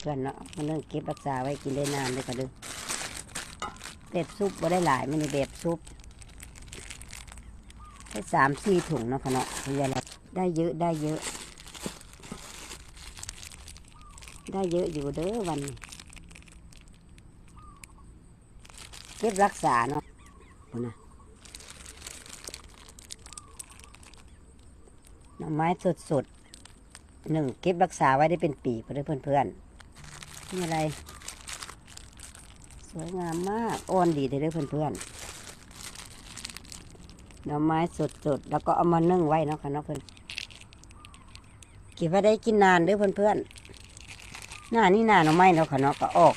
เพื่อนเนาะมันเรื่องเก็บรักษาไว้กินได้นานเลยก็ด้อแบบซุปบ่ได้หลายไม่ในแบบซุปได้สามสี่ถุงเนาะค่ะเนาะคุณยายละได้เยอะได้เยอะ ได้เยอะอยู่เด้อวันเก็บรักษาเนาะพุ่นะหน่อไม้สดๆหนึ่งเก็บรักษาไว้ได้เป็นปีเพื่อนเพื่อนๆ นี่อะไร สวยงามมากอ่อนดีเด้อเพื่อนๆหน่อไม้สดๆ แล้วก็เอามานึ่งไว้เนาะค่ะเนาะเพื่อนเก็บไว้ได้กินนานเด้อเพื่อนๆหน้านี่หน้าหน่อไม้เนาะค่ะเนาะก็ออก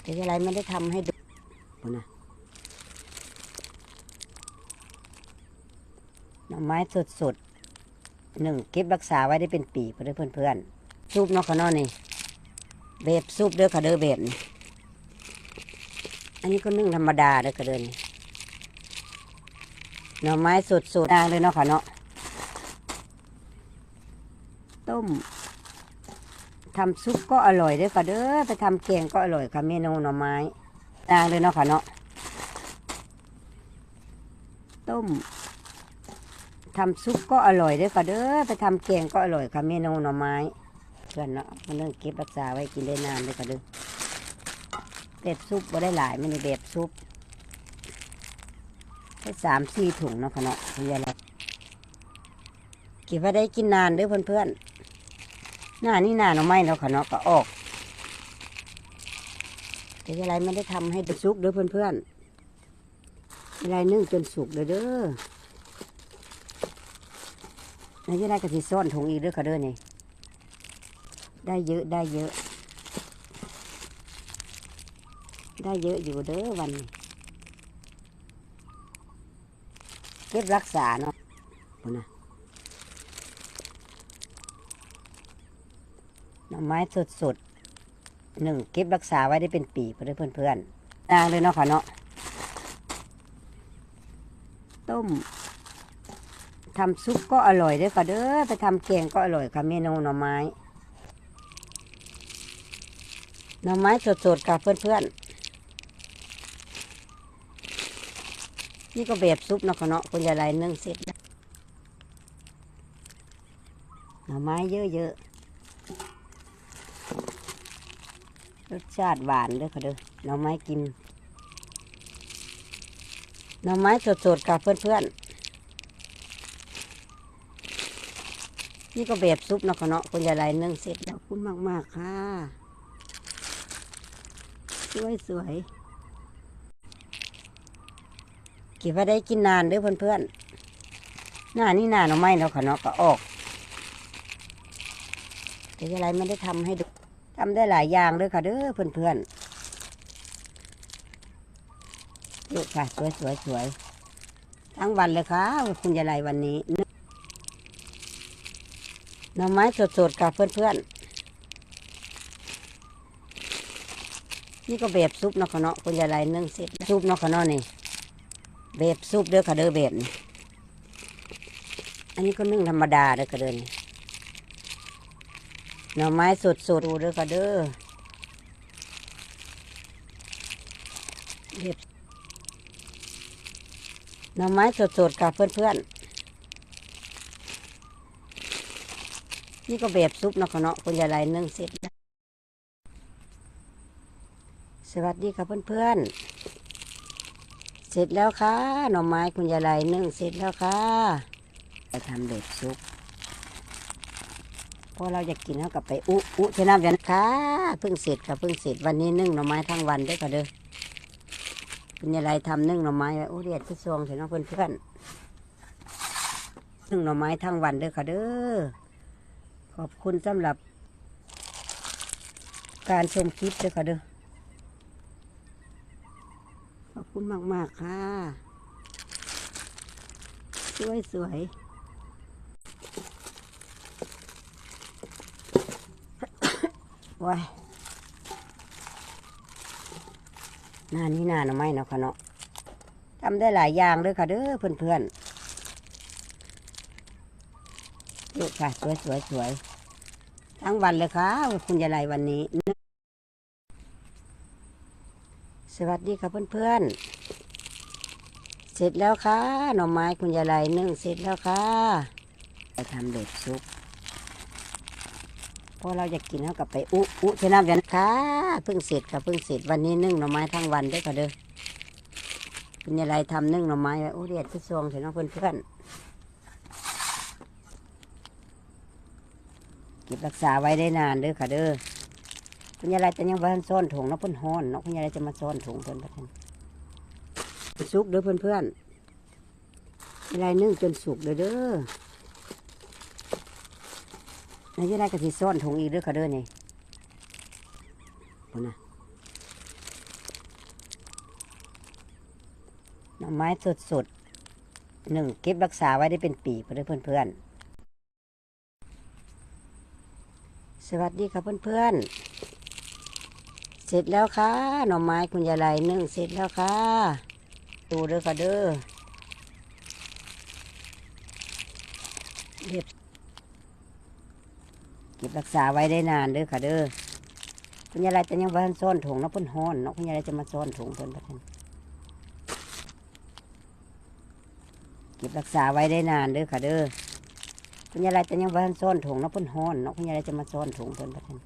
แต่อะไรไม่ได้ทำให้ดูพนะหน่อไม้สดๆหนึ่งเก็บรักษาไว้ได้เป็นปีเพื่อนเพื่อนๆ ซุปเนาะค่ะเนาะนี่เบบซุปเด้อค่ะเด้อเบบนี่อันนี้ก็นึ่งธรรมดาเด้อค่ะเด้อนี่หน่อไม้สดสดๆเลยเนาะค่ะเนาะต้มทำซุปก็อร่อยเด้อค่ะเด้อไปทำแกงก็อร่อยค่ะเมนูหน่อไม้ดางเลยเนาะค่ะเนาะต้มทำซุปก็อร่อยเด้อค่ะเด้อไปทำแกงก็อร่อยค่ะเมนูหน่อไม้ เพื่อนเนาะมันเรื่องเก็บรักษาไว้กินได้นานเลยก็เด้อแบบซุปบ่ได้หลายไม่ในแบบซุปได้สามสี่ถุงเนาะค่ะเนาะคุณยายละเก็บไว้ได้กินนานด้อเพื่อนเพื่อนๆหน้านี่หน้าหน่อไม้เนาะค่ะเนาะก็ออกแต่ยายไรไม่ได้ทำให้สุกเด้อเพื่อนเพื่อนๆยายไรนึ่งจนสุกเด้อเด้อแล้วยายไรก็สิซ่อนถุงอีกด้อค่ะเด้อนี่ ได้เยอะได้เยอะ ได้เยอะอยู่เด้อวันนี้เก็บรักษาเนาะพุ่นะหน่อไม้สดสดๆหนึ่งเก็บรักษาไว้ได้เป็นปีเพื่อนเพื่อนนางเลยเนาะค่ะเนาะต้มทำซุปก็อร่อยเด้อค่ะเด้อไปทำแกงก็อร่อยค่ะเมนูหน่อไม้ หน่อไม้สดๆกับเพื่อนๆ นี่ก็แบบซุปเนาะคะเนาะคุณยายไรนึ่งเสร็จหน่อไม้เยอะๆ รสชาติหวานด้อค่ะเด้อหน่อไม้กินหน่อไม้สดๆกับเพื่อนๆ นี่ก็แบบซุปเนาะคะเนาะคุณยายไรนึ่งเสร็จแล้วคุณมากๆค่ะ สวยสวยเก็บไว้ได้กินนานเด้อเพื่อนเพื่อนๆหน้านี่นาน่อไม้เนาะค่ะเนาะก็ออกแต่อะไรไม่ได้ทำให้ดูทำได้หลายอย่างเลยค่ะเด้อเพื่อนเพื่อนๆดูค่ะ สวยสวยสวยทั้งวันเลยค่ะคุณยายไรวันนี้หน่อไม้สดๆค่ะเพื่อนเพื่อนๆ นี่ก็แบบซุปเนาะค่ะเนาะคุณยายไรนึ่งเสร็จซุปเนาะค่ะเนาะนี่แบบซุปเด้อค่ะเด้อแบบนี่อันนี้ก็นึ่งธรรมดาเด้อค่ะเด้อนี่หน่อไม้สดสดดูเด้อค่ะเด้อแบบหน่อไม้สดสดๆค่ะเพื่อนเพื่อนๆนี่ก็แบบซุปเนาะค่ะเนาะคุณยายไรนึ่งเสร็จ สวัสดีค่ะเพื่อนๆ เสร็จแล้วค่ะหน่อไม้คุณยายไรนึ่งเสร็จแล้วค่ะไปทำแบบซุปเพราะเราอยากกินเท่ากับไปอุอุชนะเวียนค่ะเพิ่งเสร็จค่ะเพิ่งเสร็จวันนี้นึ่งหน่อไม้ทั้งวันด้วยค่ะเด้อคุณยายไรทำนึ่งหน่อไม้ไว้โอ้เรียดที่ซองเห็นน้องเพื่อนๆนึ่งหน่อไม้ทั้งวันด้อค่ะเด้อขอบคุณสำหรับ การชมคลิปเด้อค่ะเด้อ ขอบ คุณมาก ๆ ค่ะ สวยสวยว้ายหน้านี้หน้าหน่อไม้เนาะค่ะเนาะทำได้หลายอย่างเลยค่ะเด้อเพื่อนๆดูค่ะ สวยสวยสวยทั้งวันเลยค่ะ คุณยายไรวันนี้ สวัสดีค่ะเพื่อนๆ เสร็จแล้วค่ะหน่อไม้คุณยายไรนึ่งเสร็จแล้วค่ะไปทำเด็ดซุปเพราะเราอยากกินเท่ากับไปอุอุใช้น้ำกันค่ะเพิ่งเสร็จค่ะเพิ่งเสร็จวันนี้นึ่งหน่อไม้ทั้งวันเด้วยค่ะเด้อคุณยายไรทำนึ่งหน่อไม้ไว้โอ้เดียดที่ซองเถอะเน้องเพื่อนๆเก็บรักษาไว้ได้นานเด้อค่ะเด้อ คุณยายไรจะยังบ้านซ่อนถุงเนาะเพิ่นฮ้อนเนาะคุณยายไรจะมาซ่อนถุงเพิ่นประทันสุกเด้อเพื่อนเพื่อนๆยายไรนึ่งจนสุกเด้อเด้อยายไรก็สิซ่อนถุงอีกเด้อค่ะเด้อนี่พุ่นะหน่อไม้สดสดๆหนึ่งเก็บรักษาไว้ได้เป็นปีเพื่อนเพื่อนเพื่อนสวัสดีค่ะเพื่อนเพื่อนๆ เสร็จแล้วค่ะ หน่อไม้คุณยายไรนึ่งเสร็จแล้วค่ะ ดูเด้อค่ะเด้อเก็บเก็บรักษาไว้ได้นานเด้อค่ะเด้อคุณยายไรจะยังบ้านซ่อนถุงนาะพิ่นฮ้อนเนาะคุณยายไรจะมาซ่อนถุงเพิ่นพันเก็บรักษาไว้ได้นานเด้อค่ะเด้อคุณยายไรจะยังบ้านซ่อนถุงนาะพิ่นฮ้อนเนาะคุณยายไรจะมาซ่อนถุงเพิ่นพัน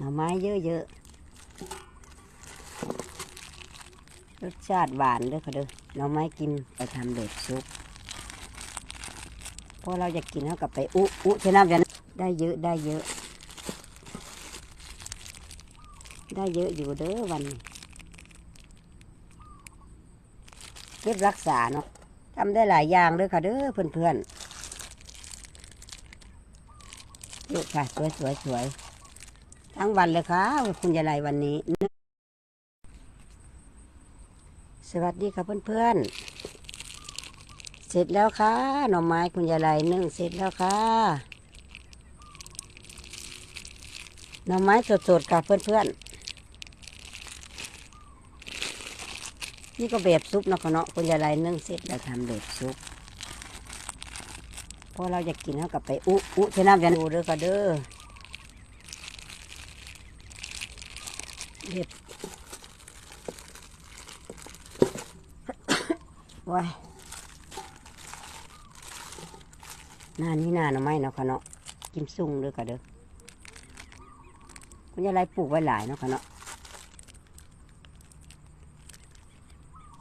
หน่อไม้เยอะๆรสชาติหวานด้อค่ะเด้อหน่อไม้กินไปทำเด็ดซุปเพราะเราอยากกินเท่ากับไปอุอุใช้น้ำกันได้เยอะได้เยอะ ได้เยอะอยู่เด้อวันนี้เก็บรักษาเนาะทำได้หลายอย่างเลยค่ะเด้อเพื่อนๆลูค่ะสวยสวยสวย ทั้งวันเลยค่ะคุณยายไรวันนี้ สวัสดีค่ะเพื่อนๆ เสร็จแล้วค่ะหน่อไม้คุณยายไรนึ่งเสร็จแล้วค่ะหน่อไม้สดๆค่ะเพื่อนๆนี่ก็แบบซุปเนาะคะเนาะคุณยายไรนึ่งเสร็จแล้วทำแบบซุปเพราะเราอยากกินเท่ากับไปอุอุใช้น้ำยันดูเด้อค่ะเด้อ เห็ดว้ายนานี้หน้าหน่อไม้เนาะค่ะเนาะกิมซุ่งเด้อค่ะเด้อคุณยายไรปลูกไว้หลายเนาะค่ะเนาะ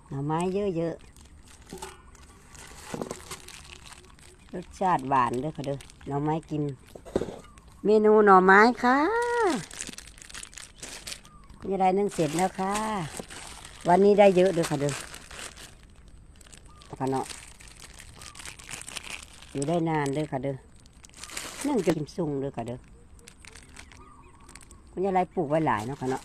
หน่อไม้เยอะๆรสชาติหวานเด้อค่ะเด้อหน่อไม้กิน เมนูหน่อไม้ค่ะ คุณยายไรนึ่งเสร็จแล้วค่ะ วันนี้ได้เยอะด้วยค่ะเด้อค่ะเนาะอยู่ได้นานเด้อค่ะเด้อนึ่งจะกินซุ่งเด้อค่ะเด้อคุณยายปลูกไว้หลายเนาะค่ะเนาะ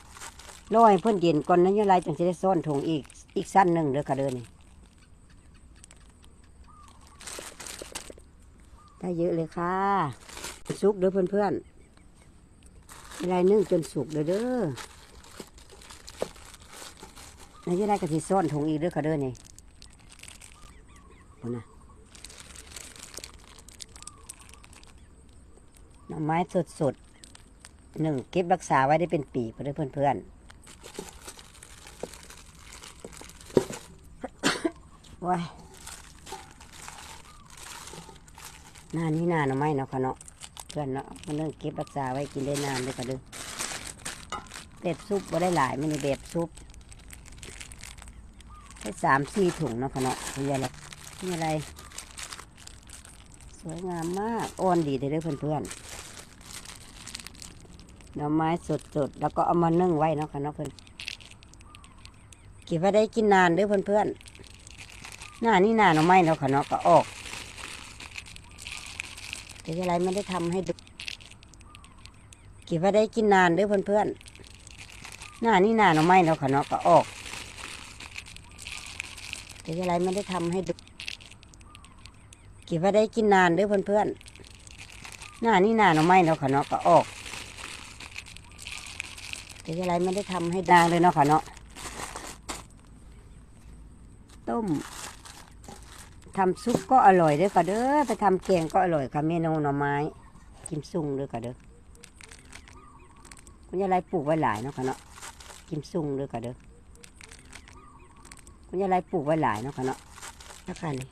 รอให้เพื่อนเย็นก่อนนะยายจังจะได้ซ่อนถุงอีกอีกสั้นหนึ่งเด้อค่ะเด้อนี่ได้เยอะเลยค่ะ สุกเด้อเพื่อนๆยายไรนึ่งจนสุกเด้อเด้อ ในที่ได้กะทิซ่อนถุงอีกเด้อค่ะเด้อนี่พุ่นนะหน่อไม้สดสดๆหนึ่งเก็บรักษาไว้ได้เป็นปีเพื่อนเพื่อนเพื่อนว้ายนานี้หน้าหน่อไม้เนาะค่ะเนาะเพื่อนเนาะมันเรื่องเก็บรักษาไว้กินได้นานเลยค่ะเด้อแบบซุปบ่ได้หลายไม่ได้แบบซุป ให้สามสี่ถุงเนาะค่ะเนาะคุณยายอะไรคุณยายอะไร สวยงามมากอ่อนดีเลยเด้อเพื่อนๆหน่อไม้สดๆ แล้วก็เอามานึ่งไว้เนาะค่ะเนาะเพื่อนกินว่าได้กินนานเด้อเพื่อนๆหน้านี่หน้าหน่อไม้เนาะค่ะเนาะก็ออกแต่ยายอะไรไม่ได้ทำให้ดูกินว่าได้กินนานเด้อเพื่อนๆหน้านี่หน้าหน่อไม้เนาะค่ะเนาะก็ออก แต่ยายไม่ได้ทำให้ดูเก็บไว้ได้กินนานเด้อเพื่อนๆหน้านี่น้าเนาอไม้เนาะค่ะเนาะก็ออกแต่ยายไม่ได้ทำให้ดานเลยเนาะค่ะเนาะต้มทำซุปก็อร่อยด้วยค่ะเด้อไปทำแกงก็อร่อยค่ะเมนูหน่อไม้กิมซุงด้วยค่ะเด้อคุณยายปลูกไว้หลายเนาะค่ะเนาะกิมซุงด้วยค่ะเด้อ มันจะไรปลูกไว้หลายเนาะค่ะเนาะนะคะนี่